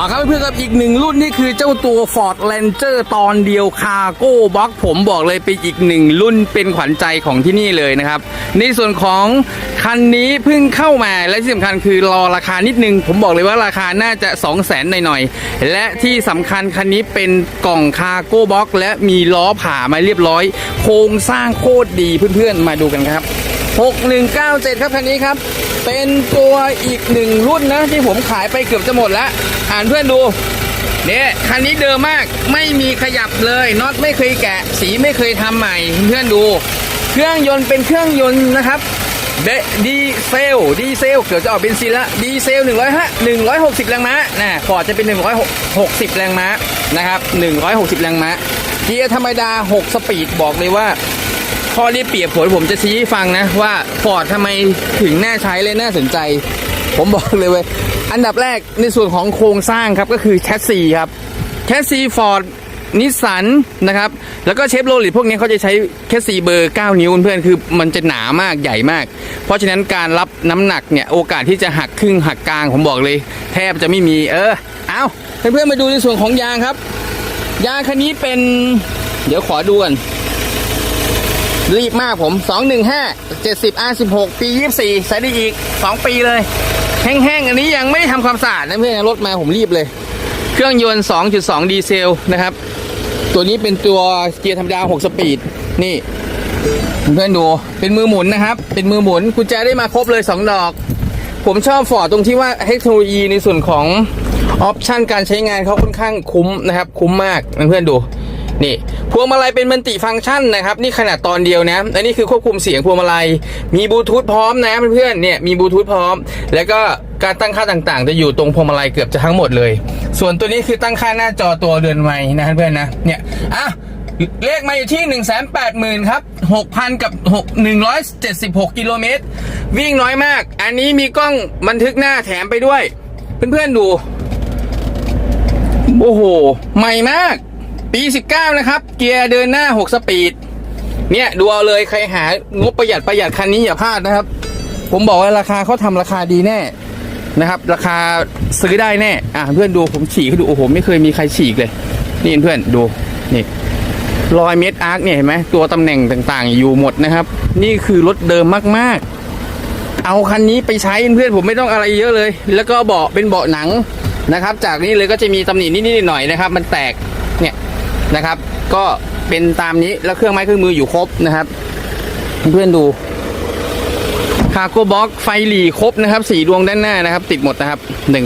มาครับเพื่อนๆครับอีกหนึ่งรุ่นนี่คือเจ้าตัว Ford Ranger ตอนเดียวคาโก้บ็อกผมบอกเลยเป็นอีกหนึ่งรุ่นเป็นขวัญใจของที่นี่เลยนะครับ ในส่วนของคันนี้เพิ่งเข้ามาและที่สำคัญคือรอราคานิดนึง ผมบอกเลยว่าราคาน่าจะ 2 0 0 0 0นหน่อยๆ และที่สำคัญคันนี้เป็นกล่องคาโก้บ็อกและมีล้อผ่ามาเรียบร้อย โครงสร้างโคตรดีเพื่อนๆมาดูกันครับ 6197 ครับคันนี้ครับ เป็นตัวอีกหนึ่งรุ่นนะ ที่ผมขายไปเกือบจะหมดแล้ว อ่านเพื่อนดูเนี่ยคันนี้เดิมมากไม่มีขยับเลยน็อตไม่เคยแกะ สีไม่เคยทำใหม่เพื่อนดู เครื่องยนต์เป็นเครื่องยนต์นะครับเดดีเซลดีเซลเกือบจะออกเป็นซีละดีเซล100ฮะ160 แรงม้านะฟอร์ดจะเป็น 160 แรงม้านะครับ160 แรงม้าเกียร์ธรรมดา 6 สปีดบอกเลยว่า ข้อได้เปรียบผลผมจะชี้ให้ฟังนะว่าฟอร์ดทำไมถึงน่าใช้เลยน่าสนใจ ผมบอกเลยเว้ยอันดับแรกในส่วนของโครงสร้างครับก็คือแชสซีครับแชสซีฟอร์ดนิสสันนะครับ แล้วก็เชฟโรลิตพวกนี้เขาจะใช้แคสซีเบอร์ 9 นิ้วเพื่อนคือมันจะหนามากใหญ่มาก เพราะฉะนั้นการรับน้ำหนักเนี่ย โอกาสที่จะหักครึ่งหักกลางผมบอกเลย แทบจะไม่มีเออ เอาเพื่อนๆมาดูในส่วนของยางครับ ยางคันนี้เป็น เดี๋ยวขอดูกัน รีบมากผม 215 70 R16 ปี 24 ใช้ได้อีก 2 ปีเลย แห้งๆ อันนี้ยังไม่ได้ทำความสะอาดนะเพื่อนรถมาผมรีบเลย เครื่องยนต์ 2.2 ดีเซลนะครับ ตัวนี้เป็นตัวเกียร์ธรรมดา 6 สปีด นี่ เพื่อนดู เป็นมือหมุนนะครับ เป็นมือหมุนกุญแจได้มาครบเลย 2 ดอก ผมชอบฟอร์ดตรงที่ว่าเทคโนโลยีในส่วนของออปชันการใช้งานเขาค่อนข้างคุ้มนะครับ คุ้มมากเพื่อนดู นี่พวงมาลัยเป็นมัลติฟังก์ชันนะครับ นี่ขนาดตอนเดียวนะอันนี้คือควบคุมเสียงพวงมาลัย มีบลูทูธพร้อมนะเพื่อนๆเนี่ยมีบลูทูธพร้อม แล้วก็การตั้งค่าต่างๆ จะอยู่ตรงพวงมาลัยเกือบจะทั้งหมดเลย ส่วนตัวนี้คือตั้งค่าหน้าจอตัวเรือนไม้นะเพื่อนๆนะเนี่ยอะเลขมาอยู่ที่ 1 8 0 0 0 0ครับ 6,000 กับ 6 176 กิโลเมตร วิ่งน้อยมาก อันนี้มีกล้องบันทึกหน้าแถมไปด้วย เพื่อนๆดู โอ้โห ใหม่มาก ปี 19 นะครับ เกียร์เดินหน้า 6 สปีด เนี่ยดูเอาเลยใครหางบประหยัดประหยัดคันนี้อย่าพลาดนะครับ ผมบอกว่าราคาเขาทำราคาดีแน่นะครับ ราคาซื้อได้แน่ อะเพื่อนดูผมฉีกให้ดูโอ้โหไม่เคยมีใครฉีกเลย นี่เพื่อนดูนี่รอยเม็ดอาร์คเนี่ยเห็นไหมตัวตำแหน่งต่างๆ อยู่หมดนะครับ นี่คือรถเดิมมากๆ เอาคันนี้ไปใช้เพื่อนผมไม่ต้องอะไรเยอะเลย แล้วก็เบาะเป็นเบาะหนังนะครับ จากนี้เลยก็จะมีตำหนินิดๆหน่อยๆนะครับ มันแตกเนี่ย นะครับ ก็เป็นตามนี้แล้วเครื่องไม้เครื่องมืออยู่ครบนะครับ เพื่อนๆดูคาโก้บ็อกไฟหลีครบนะครับสีดวงด้านหน้านะครับ ติดหมดนะครับหนึ่ง